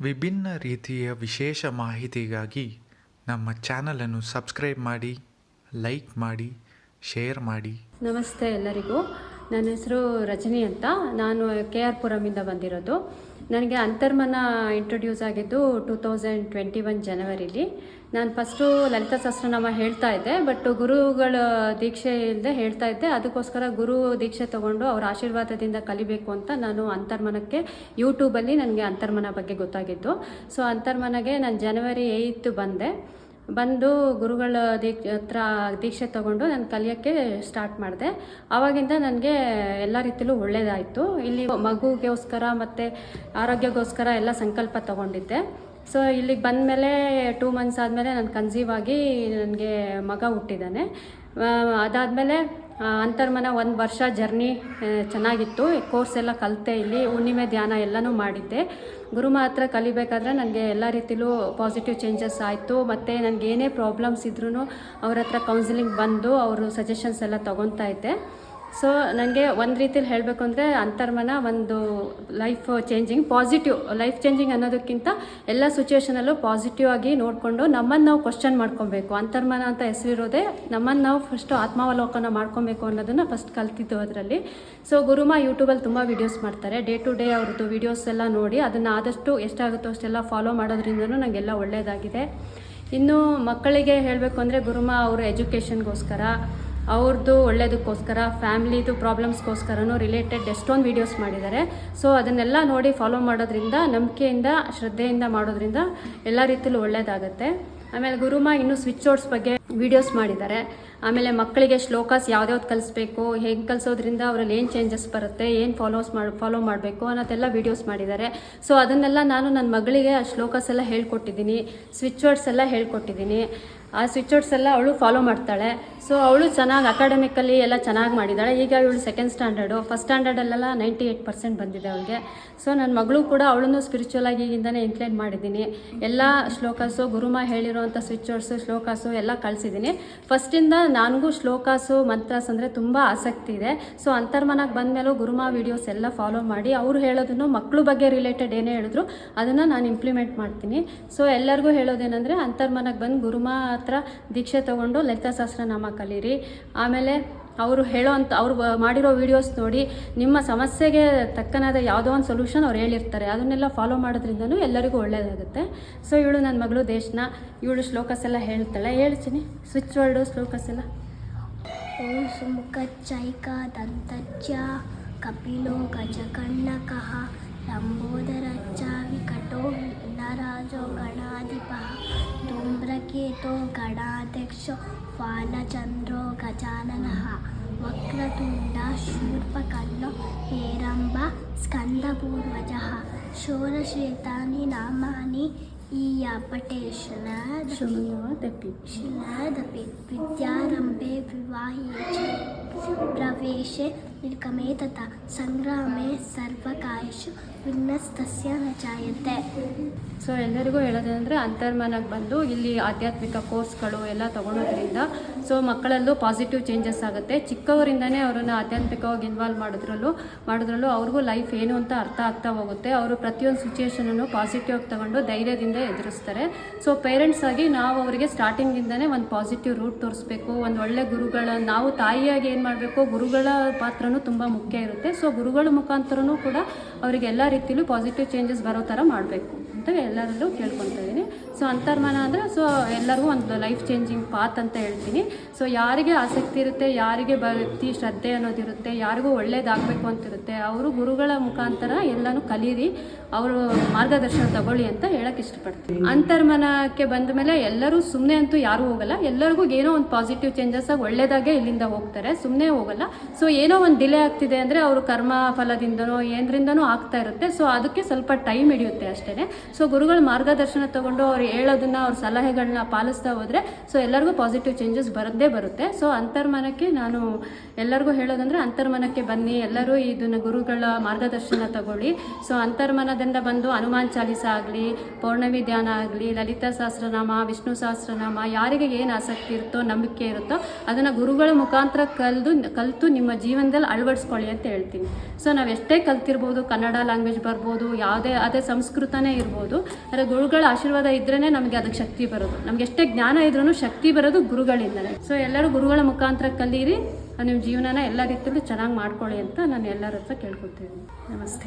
ವಿಭಿನ್ನ ರೀತಿಯ ವಿಶೇಷ ಮಾಹಿತಿಗಾಗಿ ನಮ್ಮ ಚಾನಲನ್ನು ಸಬ್ಸ್ಕ್ರೈಬ್ ಮಾಡಿ, ಲೈಕ್ ಮಾಡಿ, ಶೇರ್ ಮಾಡಿ. ನಮಸ್ತೆ ಎಲ್ಲರಿಗೂ. ನನ್ನ ಹೆಸರು ರಜನಿ ಅಂತ. ನಾನು ಕೆ ಆರ್ ಪುರಮಿಂದ ಬಂದಿರೋದು. ನನಗೆ ಅಂತರ್ಮನ ಇಂಟ್ರೊಡ್ಯೂಸ್ ಆಗಿದ್ದು ಟೂ ತೌಸಂಡ್ ಟ್ವೆಂಟಿ ಒನ್ ಜನವರಿಲಿ. ನಾನು ಫಸ್ಟು ಲಲಿತ ಸಹಸ್ರನಾಮ ಹೇಳ್ತಾ ಇದ್ದೆ ಬಟ್ ಗುರುಗಳ ದೀಕ್ಷೆ ಇಲ್ಲದೆ ಹೇಳ್ತಾ ಇದ್ದೆ. ಅದಕ್ಕೋಸ್ಕರ ಗುರು ದೀಕ್ಷೆ ತಗೊಂಡು ಅವ್ರ ಆಶೀರ್ವಾದದಿಂದ ಕಲಿಬೇಕು ಅಂತ ನಾನು ಅಂತರ್ಮನಕ್ಕೆ ಯೂಟ್ಯೂಬಲ್ಲಿ ನನಗೆ ಅಂತರ್ಮನ ಬಗ್ಗೆ ಗೊತ್ತಾಗಿದ್ದು. ಸೊ ಅಂತರ್ಮನಗೆ ನಾನು ಜನವರಿ ಏಯ್ತ್ ಬಂದೆ. ಬಂದು ಗುರುಗಳ ದೀಕ್ಷ ಹತ್ರ ದೀಕ್ಷೆ ತಗೊಂಡು ನಾನು ಕಲಿಯೋಕ್ಕೆ ಸ್ಟಾರ್ಟ್ ಮಾಡಿದೆ. ಆವಾಗಿಂದ ನನಗೆ ಎಲ್ಲ ರೀತಿಲೂ ಒಳ್ಳೆಯದಾಯಿತು ಇಲ್ಲಿ ಮಗುಗೋಸ್ಕರ ಮತ್ತು ಆರೋಗ್ಯಕ್ಕೋಸ್ಕರ ಎಲ್ಲ ಸಂಕಲ್ಪ ತಗೊಂಡಿದ್ದೆ. ಸೊ ಇಲ್ಲಿಗೆ ಬಂದಮೇಲೆ ಟೂ ಮಂತ್ಸ್ ಆದಮೇಲೆ ನಾನು ಕನ್ಸೀವ್ ಆಗಿ ನನಗೆ ಮಗ ಹುಟ್ಟಿದ್ದಾನೆ. ಅದಾದಮೇಲೆ ಅಂತರ್ಮನ ಒಂದು ವರ್ಷ ಜರ್ನಿ ಚೆನ್ನಾಗಿತ್ತು. ಕೋರ್ಸ್ ಎಲ್ಲ ಕಲಿತೆ ಇಲ್ಲಿ, ಹುಣ್ಣಿಮೆ ಧ್ಯಾನ ಎಲ್ಲನೂ ಮಾಡಿದ್ದೆ. ಗುರು ಮಾತ್ರ ಕಲಿಬೇಕಾದ್ರೆ ನನಗೆ ಎಲ್ಲ ರೀತಿಲೂ ಪಾಸಿಟಿವ್ ಚೇಂಜಸ್ ಆಯಿತು. ಮತ್ತು ನನಗೆ ಏನೇ ಪ್ರಾಬ್ಲಮ್ಸ್ ಇದ್ರೂ ಅವ್ರ ಹತ್ರ ಕೌನ್ಸಿಲಿಂಗ್ ಬಂದು ಅವರು ಸಜೆಷನ್ಸ್ ಎಲ್ಲ ತೊಗೊತಾ ಇದ್ದೆ. ಸೊ ನನಗೆ ಒಂದು ರೀತಿಯಲ್ಲಿ ಹೇಳಬೇಕು ಅಂದರೆ ಅಂತರ್ಮನ ಒಂದು life changing positive life changing ಅನ್ನೋದಕ್ಕಿಂತ ಎಲ್ಲ ಸಿಚುವೇಷನಲ್ಲೂ ಪಾಸಿಟಿವ್ ಆಗಿ ನೋಡಿಕೊಂಡು ನಮ್ಮನ್ನು ನಾವು ಕ್ವಶನ್ ಮಾಡ್ಕೊಬೇಕು. ಅಂತರ್ಮನ ಅಂತ ಹೆಸರಿರೋದೇ ನಮ್ಮನ್ನು ನಾವು ಫಸ್ಟು ಆತ್ಮಾವಲೋಕನ ಮಾಡ್ಕೊಬೇಕು ಅನ್ನೋದನ್ನು ಫಸ್ಟ್ ಕಲ್ತಿದ್ದು ಅದರಲ್ಲಿ. ಸೊ ಗುರುಮ ಯೂಟ್ಯೂಬಲ್ಲಿ ತುಂಬ ವೀಡಿಯೋಸ್ ಮಾಡ್ತಾರೆ. ಡೇ ಟು ಡೇ ಅವ್ರದ್ದು ವೀಡಿಯೋಸ್ ಎಲ್ಲ ನೋಡಿ ಅದನ್ನು ಆದಷ್ಟು ಎಷ್ಟಾಗುತ್ತೋ ಅಷ್ಟೆಲ್ಲ ಫಾಲೋ ಮಾಡೋದ್ರಿಂದನೂ ನನಗೆಲ್ಲ ಒಳ್ಳೆಯದಾಗಿದೆ ಇನ್ನು ಮಕ್ಕಳಿಗೆ ಹೇಳಬೇಕು ಅಂದರೆ ಗುರುಮ ಅವರು ಎಜುಕೇಷನ್ಗೋಸ್ಕರ ಅವ್ರದ್ದು ಒಳ್ಳೇದಕ್ಕೋಸ್ಕರ, ಫ್ಯಾಮ್ಲಿದು ಪ್ರಾಬ್ಲಮ್ಸ್ಗೋಸ್ಕರನೂ ರಿಲೇಟೆಡ್ ಎಷ್ಟೊಂದು ವೀಡಿಯೋಸ್ ಮಾಡಿದ್ದಾರೆ ಸೊ ಅದನ್ನೆಲ್ಲ ನೋಡಿ ಫಾಲೋ ಮಾಡೋದ್ರಿಂದ, ನಂಬಿಕೆಯಿಂದ, ಶ್ರದ್ಧೆಯಿಂದ ಮಾಡೋದ್ರಿಂದ ಎಲ್ಲ ರೀತಿಯಲ್ಲೂ ಒಳ್ಳೆಯದಾಗುತ್ತೆ ಆಮೇಲೆ ಗುರುಮ ಇನ್ನೂ ಸ್ವಿಚ್ ಬೋರ್ಡ್ಸ್ ಬಗ್ಗೆ ವೀಡಿಯೋಸ್ ಮಾಡಿದ್ದಾರೆ ಆಮೇಲೆ ಮಕ್ಕಳಿಗೆ ಶ್ಲೋಕಾಸ್ ಯಾವ್ದ್ಯಾವ್ದು ಕಲಿಸ್ಬೇಕು, ಹೇಗೆ ಕಲಿಸೋದ್ರಿಂದ ಅವರಲ್ಲಿ ಏನು ಚೇಂಜಸ್ ಬರುತ್ತೆ, ಏನು ಫಾಲೋಸ್ ಮಾಡಿ ಫಾಲೋ ಮಾಡಬೇಕು ಅನ್ನೋದೆಲ್ಲ ವೀಡಿಯೋಸ್ ಮಾಡಿದ್ದಾರೆ ಸೊ ಅದನ್ನೆಲ್ಲ ನಾನು ನನ್ನ ಮಗಳಿಗೆ ಆ ಶ್ಲೋಕಾಸ್ ಎಲ್ಲ ಹೇಳ್ಕೊಟ್ಟಿದ್ದೀನಿ ಸ್ವಿಚ್ ವರ್ಡ್ಸ್ ಎಲ್ಲ ಹೇಳ್ಕೊಟ್ಟಿದ್ದೀನಿ. ಆ ಸ್ವಿಚ್ ವರ್ಡ್ಸ್ ಎಲ್ಲ ಅವಳು ಫಾಲೋ ಮಾಡ್ತಾಳೆ. ಸೊ ಅವಳು ಚೆನ್ನಾಗಿ ಅಕಾಡೆಮಿಕಲ್ಲಿ ಎಲ್ಲ ಚೆನ್ನಾಗಿ ಮಾಡಿದ್ದಾಳೆ ಈಗ ಇವಳು ಸೆಕೆಂಡ್ ಸ್ಟ್ಯಾಂಡರ್ಡು ಫಸ್ಟ್ ಸ್ಟ್ಯಾಂಡರ್ಡಲ್ಲೆಲ್ಲ ನೈಂಟಿ ಏಯ್ಟ್ ಪರ್ಸೆಂಟ್ ಬಂದಿದೆ ಅವಳಿಗೆ. ಸೊ ನನ್ನ ಮಗಳು ಕೂಡ ಅವಳನ್ನು ಸ್ಪಿರಿಚುವಲ್ ಆಗಿ ಈಗಿಂದನೇ ಇನ್ಕ್ಲೈನ್ ಮಾಡಿದ್ದೀನಿ. ಎಲ್ಲ ಶ್ಲೋಕಾಸು, ಗುರುಮ ಹೇಳಿರುವಂಥ ಸ್ವಿಚ್ ವರ್ಡ್ಸು ಶ್ಲೋಕಾಸು ಎಲ್ಲ ಕಳಿಸಿದ್ದೀನಿ. ಫಸ್ಟಿಂದ ನನಗೂ ಶ್ಲೋಕಾಸು, ಮಂತ್ರಾಸ್ ಅಂದರೆ ತುಂಬ ಆಸಕ್ತಿ ಇದೆ. ಸೊ ಅಂತರ್ಮನಕ್ಕೆ ಬಂದಮೇಲೂ ಗುರುಮ ವೀಡಿಯೋಸ್ ಎಲ್ಲ ಫಾಲೋ ಮಾಡಿ, ಅವರು ಹೇಳೋದನ್ನು ಮಕ್ಕಳು ಬಗ್ಗೆ ರಿಲೇಟೆಡ್ ಏನೇ ಹೇಳಿದ್ರು ಅದನ್ನು ನಾನು ಇಂಪ್ಲಿಮೆಂಟ್ ಮಾಡ್ತೀನಿ. ಸೊ ಎಲ್ಲರಿಗೂ ಹೇಳೋದೇನೆಂದರೆ ಅಂತರ್ಮನಕ್ಕೆ ಬಂದು ಗುರುಮ ಹತ್ರ ದೀಕ್ಷೆ ತೊಗೊಂಡು ಲಲಿತಾ ಸಹಸ್ರನಾಮ ಕಲೀರಿ. ಆಮೇಲೆ ಅವರು ಹೇಳೋ ಅಂತ ಅವ್ರು ಮಾಡಿರೋ ವೀಡಿಯೋಸ್ ನೋಡಿ ನಿಮ್ಮ ಸಮಸ್ಯೆಗೆ ತಕ್ಕನಾದ ಯಾವುದೋ ಒಂದು ಸೊಲ್ಯೂಷನ್ ಅವ್ರು ಹೇಳಿರ್ತಾರೆ. ಅದನ್ನೆಲ್ಲ ಫಾಲೋ ಮಾಡೋದ್ರಿಂದನೂ ಎಲ್ಲರಿಗೂ ಒಳ್ಳೆಯದಾಗುತ್ತೆ ಸೊ ಇವಳು ನನ್ನ ಮಗಳು ದೇಶನ. ಇವಳು ಶ್ಲೋಕಸ್ ಎಲ್ಲ ಹೇಳ್ತಾಳೆ. ಹೇಳ್ತೀನಿ. ಸ್ವಿಚ್ ವರ್ಡು ಶ್ಲೋಕಸ್ ಎಲ್ಲ. ಓಂ ಸುಮುಖ ಚೈಕ ದಂತಜ ಕಪಿಲೋ ಕಹ లంబోదరచ్చావికటో విఘ్నరాజో గణాధిప ధూమ్రకేతో గణాధ్యక్షో ఫాలచంద్రో గజానన వక్రతుండ శూర్పకల్లో హేరంబ స్కందపూర్వజ షోరశ్వేతాని నామాని ईयपटेशनद ತೆಪ್ಪಿ शिलादपि विद्यारम्भे विवाहे च प्रवेशे निर्गमे तथा सङ्ग्रामे सर्वकायेषु विघ्नस्तस्य न जायते ಸೊ ಎಲ್ಲರಿಗೂ ಹೇಳೋದಂದರೆ ಅಂತರ್ಮನಕ್ಕೆ ಬಂದು ಇಲ್ಲಿ ಆಧ್ಯಾತ್ಮಿಕ ಕೋರ್ಸ್ಗಳು ಎಲ್ಲ ತೊಗೊಳೋದ್ರಿಂದ ಸೊ ಮಕ್ಕಳಲ್ಲೂ ಪಾಸಿಟಿವ್ ಚೇಂಜಸ್ ಆಗುತ್ತೆ ಚಿಕ್ಕವರಿಂದನೇ ಅವರನ್ನು ಆಧ್ಯಾತ್ಮಿಕವಾಗಿ ಇನ್ವಾಲ್ವ್ ಮಾಡೋದ್ರಲ್ಲೂ ಮಾಡೋದ್ರಲ್ಲೂ ಅವ್ರಿಗೂ ಲೈಫ್ ಏನು ಅಂತ ಅರ್ಥ ಆಗ್ತಾ ಹೋಗುತ್ತೆ ಅವರು ಪ್ರತಿಯೊಂದು ಸಿಚುಯೇಷನನ್ನು ಪಾಸಿಟಿವ್ ಆಗಿ ತಗೊಂಡು ಧೈರ್ಯದಿಂದ ಎದುರಿಸ್ತಾರೆ. ಸೊ ಪೇರೆಂಟ್ಸ್ ಆಗಿ ನಾವು ಅವರಿಗೆ ಸ್ಟಾರ್ಟಿಂಗಿಂದನೇ ಒಂದು ಪಾಸಿಟಿವ್ ರೂಟ್ ತೋರಿಸ್ಬೇಕು. ಒಂದು ಒಳ್ಳೆ ಗುರುಗಳ, ನಾವು ತಾಯಿಯಾಗಿ ಏನು ಮಾಡಬೇಕು? ಗುರುಗಳ ಪಾತ್ರನೂ ತುಂಬ ಮುಖ್ಯ ಇರುತ್ತೆ. ಸೊ ಗುರುಗಳ ಮುಖಾಂತರನೂ ಕೂಡ ಅವರಿಗೆ ಎಲ್ಲ ರೀತಿಯಲ್ಲೂ ಪಾಸಿಟಿವ್ ಚೇಂಜಸ್ ಬರೋ ಥರ ಮಾಡಬೇಕು ಅಂತ ಎಲ್ಲರಲ್ಲೂ ಕೇಳ್ಕೊತಾ ಇದ್ದೀನಿ. ಸೊ ಅಂತರ್ಮನ ಅಂದರೆ ಸೊ ಎಲ್ಲರಿಗೂ ಒಂದು ಲೈಫ್ ಚೇಂಜಿಂಗ್ ಪಾತ್ ಅಂತ ಹೇಳ್ತೀನಿ. ಸೊ ಯಾರಿಗೆ ಆಸಕ್ತಿ ಇರುತ್ತೆ, ಯಾರಿಗೆ ಭಕ್ತಿ, ಶ್ರದ್ಧೆ ಅನ್ನೋದಿರುತ್ತೆ ಯಾರಿಗೂ ಒಳ್ಳೇದಾಗಬೇಕು ಅಂತಿರುತ್ತೆ ಅವರು ಗುರುಗಳ ಮುಖಾಂತರ ಎಲ್ಲನೂ ಕಲೀರಿ, ಅವರು ಮಾರ್ಗದರ್ಶನ ತಗೊಳ್ಳಿ ಅಂತ ಹೇಳಕ್ಕೆ ಇಷ್ಟಪಡ್ತೀನಿ. ಅಂತರ್ಮನಕ್ಕೆ ಬಂದ ಮೇಲೆ ಎಲ್ಲರೂ ಸುಮ್ಮನೆ ಅಂತೂ ಯಾರೂ ಹೋಗಲ್ಲ. ಎಲ್ಲರಿಗೂ ಏನೋ ಒಂದು ಪಾಸಿಟಿವ್ ಚೇಂಜಸ್ ಆಗಿ ಒಳ್ಳೇದಾಗೆ ಇಲ್ಲಿಂದ ಹೋಗ್ತಾರೆ. ಸುಮ್ಮನೆ ಹೋಗಲ್ಲ. ಸೊ ಏನೋ ಒಂದು ಡಿಲೇ ಆಗ್ತಿದೆ ಅಂದರೆ ಅವರು ಕರ್ಮ ಫಲದಿಂದನೋ ಏನರಿಂದನೂ ಆಗ್ತಾ ಇರುತ್ತೆ. ಸೊ ಅದಕ್ಕೆ ಸ್ವಲ್ಪ ಟೈಮ್ ಹಿಡಿಯುತ್ತೆ ಅಷ್ಟೇ ಸೊ ಗುರುಗಳ ಮಾರ್ಗದರ್ಶನ ತಗೊಂಡು ಅವ್ರು ಹೇಳೋದನ್ನ, ಅವ್ರ ಸಲಹೆಗಳನ್ನ ಪಾಲಿಸ್ತಾ ಹೋದರೆ ಸೊ ಎಲ್ಲರಿಗೂ ಪಾಸಿಟಿವ್ ಚೇಂಜಸ್ ಬರದೇ ಬರುತ್ತೆ. ಸೊ ಅಂತರ್ಮನಕ್ಕೆ ನಾನು ಎಲ್ಲರಿಗೂ ಹೇಳೋದಂದ್ರೆ ಅಂತರ್ಮನಕ್ಕೆ ಬನ್ನಿ, ಎಲ್ಲರೂ ಇದನ್ನು ಗುರುಗಳ ಮಾರ್ಗದರ್ಶನ ತಗೊಳ್ಳಿ. ಸೊ ಅಂತರ್ಮನದಿಂದ ಬಂದು ಹನುಮಾನ್ ಚಾಲಿಸ ಆಗಲಿ, ಪೌರ್ಣಮಿ ಧ್ಯಾನ ಆಗಲಿ, ಲಲಿತಾ ಸಹಸ್ರನಾಮ, ವಿಷ್ಣು ಸಹಸ್ರನಾಮ, ಯಾರಿಗೆ ಏನು ಆಸಕ್ತಿ ಇರುತ್ತೋ, ನಂಬಿಕೆ ಇರುತ್ತೋ, ಅದನ್ನು ಗುರುಗಳ ಮುಖಾಂತರ ಕಲಿದು, ಕಲಿತು ನಿಮ್ಮ ಜೀವನದಲ್ಲಿ ಅಳವಡಿಸ್ಕೊಳ್ಳಿ ಅಂತ ಹೇಳ್ತೀನಿ. ಸೊ ನಾವು ಎಷ್ಟೇ ಕಲ್ತಿರ್ಬೋದು, ಕನ್ನಡ ಲ್ಯಾಂಗ್ವೇಜ್ ಬರ್ಬೋದು, ಯಾವುದೇ, ಅದೇ ಸಂಸ್ಕೃತನೇ ಇರ್ಬೋದು, ಆದರೆ ಗುರುಗಳ ಆಶೀರ್ವಾದ ಇದ್ರೇ ನಮಗೆ ಅದಕ್ಕೆ ಶಕ್ತಿ ಬರೋದು. ನಮ್ಗೆ ಎಷ್ಟೇ ಜ್ಞಾನ ಇದ್ರೂ ಶಕ್ತಿ ಬರೋದು ಗುರುಗಳಿಂದಲೇ. ಸೊ ಎಲ್ಲರೂ ಗುರುಗಳ ಮುಖಾಂತರ ಕಲೀರಿ ನಿಮ್ಮ ಜೀವನನ ಎಲ್ಲ ರೀತಿಯಲ್ಲೂ ಚೆನ್ನಾಗಿ ಮಾಡ್ಕೊಳ್ಳಿ ಅಂತ ನಾನು ಎಲ್ಲರ ಹತ್ರ ಕೇಳ್ಕೊತೀನಿ ನಮಸ್ತೆ.